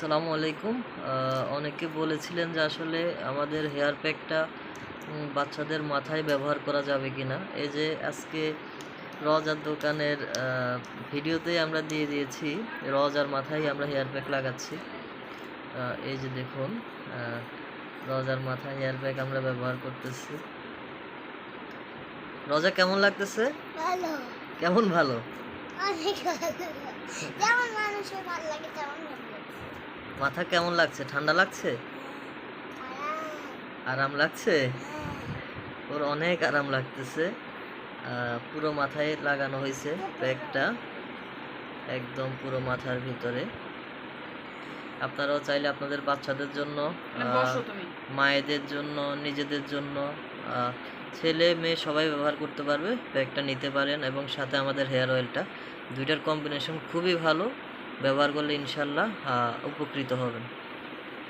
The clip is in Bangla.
আসসালামু আলাইকুম। অনেকে বলেছিলেন যে আসলে আমাদের হেয়ার প্যাকটা বাচ্চাদের মাথায় ব্যবহার করা যাবে কি না এই যে আজকে রজার দোকানের ভিডিওতেই আমরা দিয়ে দিয়েছি রজার মাথায় আমরা হেয়ার প্যাক লাগাচ্ছি। এই যে দেখুন রজার মাথায় হেয়ার প্যাক আমরা ব্যবহার করতেছি। রজা কেমন লাগতেছে? কেমন ভালো। যেমন মানুষের ভালো লাগে তেমন। মাথা কেমন লাগছে? ঠান্ডা লাগছে? আরাম, লাগছে। ওর অনেক আরাম লাগতেছে। পুরো মাথায় লাগানো হয়েছে প্যাকটা একদম পুরো মাথার ভিতরে। আপনারাও চাইলে আপনাদের বাচ্চাদের জন্য মায়েদের জন্য নিজেদের জন্য ছেলে মেয়ে সবাই ব্যবহার করতে পারবে। প্যাকটা নিতে পারেন এবং সাথে আমাদের হেয়ার অয়েলটা। দুইটার কম্বিনেশন খুবই ভালো। ব্যবহার করলে ইনশাল্লাহ উপকৃত হবেন।